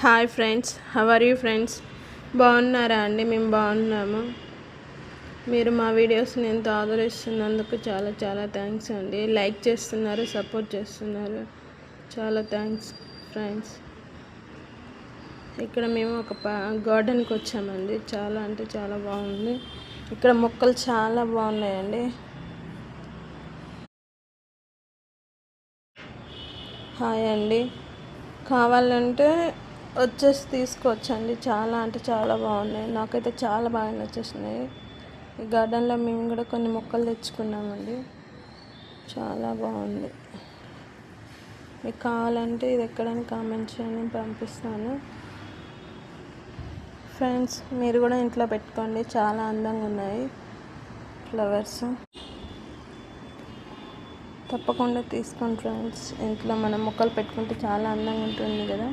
Hi friends how are you friends బాగున్నారా అండి? మేము బాగున్నాము. మీరు మా వీడియోస్ని ఎంత ఆదరిస్తున్నందుకు చాలా చాలా థ్యాంక్స్ అండి. లైక్ చేస్తున్నారు సపోర్ట్ చేస్తున్నారు. చాలా థ్యాంక్స్ ఫ్రెండ్స్ ఇక్కడ మేము ఒక గార్డెన్కి వచ్చామండి. చాలా అంటే చాలా బాగుంది. ఇక్కడ మొక్కలు చాలా బాగున్నాయండి. హాయ్ అండి. కావాలంటే వచ్చేసి తీసుకోవచ్చండి చాలా అంటే చాలా బాగున్నాయి. నాకైతే చాలా బాగా నచ్చేసినాయి. ఈ గార్డెన్లో మేము కూడా కొన్ని మొక్కలు తెచ్చుకున్నామండి. చాలా బాగుంది. మీకు కావాలంటే ఇది ఎక్కడని కామెంట్ చేయండి పంపిస్తాను. ఫ్రెండ్స్ మీరు కూడా ఇంట్లో పెట్టుకోండి. చాలా అందంగా ఉన్నాయి ఫ్లవర్స్. తప్పకుండా తీసుకోండి ఫ్రెండ్స్. ఇంట్లో మనం మొక్కలు పెట్టుకుంటే చాలా అందంగా ఉంటుంది కదా.